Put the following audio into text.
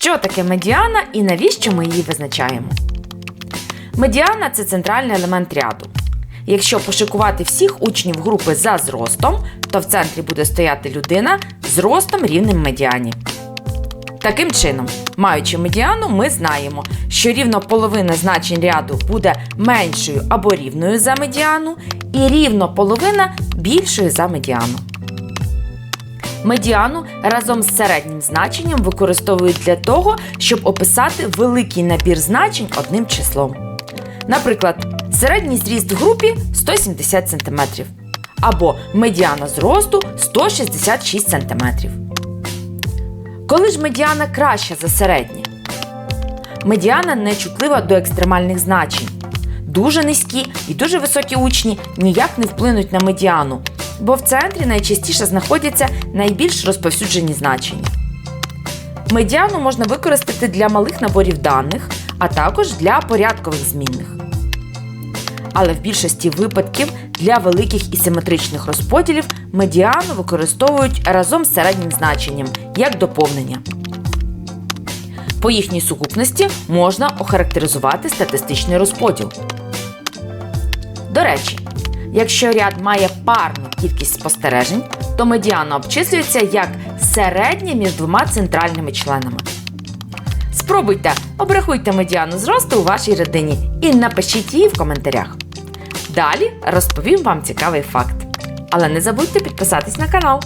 Що таке медіана і навіщо ми її визначаємо? Медіана це центральний елемент ряду. Якщо пошикувати всіх учнів групи за зростом, то в центрі буде стояти людина з ростом рівним медіані. Таким чином, маючи медіану, ми знаємо, що рівно половина значень ряду буде меншою або рівною за медіану, і рівно половина більшою за медіану. Медіану разом з середнім значенням використовують для того, щоб описати великий набір значень одним числом. Наприклад, середній зріст в групі 170 см або медіана зросту 166 см. Коли ж медіана краща за середнє? Медіана не чутлива до екстремальних значень. Дуже низькі і дуже високі учні ніяк не вплинуть на медіану, бо в центрі найчастіше знаходяться найбільш розповсюджені значення. Медіану можна використати для малих наборів даних, а також для порядкових змінних. Але в більшості випадків для великих і симетричних розподілів медіану використовують разом з середнім значенням як доповнення. По їхній сукупності можна охарактеризувати статистичний розподіл. До речі, якщо ряд має парну кількість спостережень, то медіана обчислюється як середня між двома центральними членами. Спробуйте, обрахуйте медіану зросту у вашій родині і напишіть її в коментарях. Далі розповім вам цікавий факт. Але не забудьте підписатись на канал.